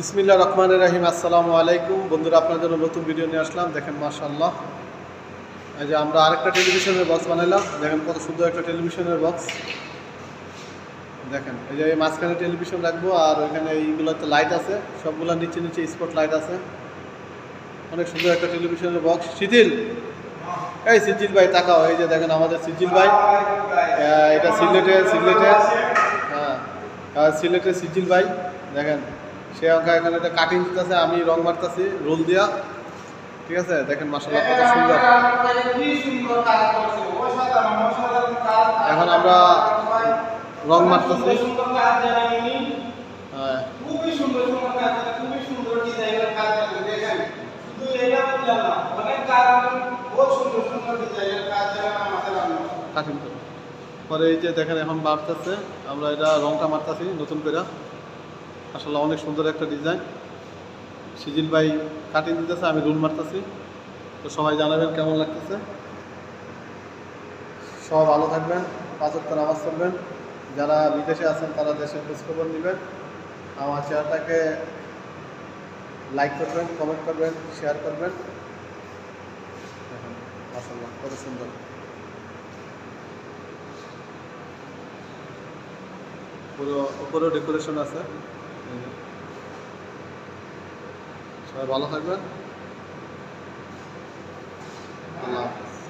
বিসমিল্লা রহমান রাহিম, আসসালামু আলাইকুম। বন্ধুরা আপনার জন্য নতুন ভিডিও নিয়ে আসলাম। দেখেন মাশাল্লাহ এই যে আমরা আরেকটা টেলিভিশনের বক্স বানাইলাম। দেখেন, কত সুন্দর একটা টেলিভিশনের বক্স দেখেন, এই যে মাঝখানে টেলিভিশন রাখব, আর ওইখানে এইগুলোতে লাইট আছে। সবগুলো নিচে নিচে স্পট লাইট আছে। অনেক সুন্দর একটা টেলিভিশনের বক্স শিথিল। এই সিজিল ভাই, তাকাও। এই যে দেখেন, আমাদের সিজিল ভাই। এটা সিলেটের সিলেটের। হ্যাঁ আর সিলেটের সিজিল ভাই। দেখেন সে অঙ্কা এখানে কাটিং দিতেছে, আমি রং মারতেছি, রোল দিয়া। ঠিক আছে? দেখেন মাসাল্লাহ কত সুন্দর। এখন আমরা রং মারতেছি। হ্যাঁ। পরে এই যে দেখেন, এখন মারতেছে আমরা এটা রংটা মারতেছি নতুন করে আসলে অনেক সুন্দর একটা ডিজাইন সিজিল ভাই কাটিং দিতেছে, আমি রুল মারতেছি। তো সবাই জানাবেন কেমন লাগতেছে। সব ভালো থাকবেন পাঁচ ওয়াক্ত নামাজ পড়বেন। যারা বিদেশে আছেন, তারা দেশের খোঁজখবর নেবেন। আমার চ্যানেলটাকে লাইক করবেন কমেন্ট করবেন শেয়ার করবেন। মাসাল্লাহ কত সুন্দর। পুরো উপরেও ডেকোরেশন আছে। সবাই ভালো থাকবেন।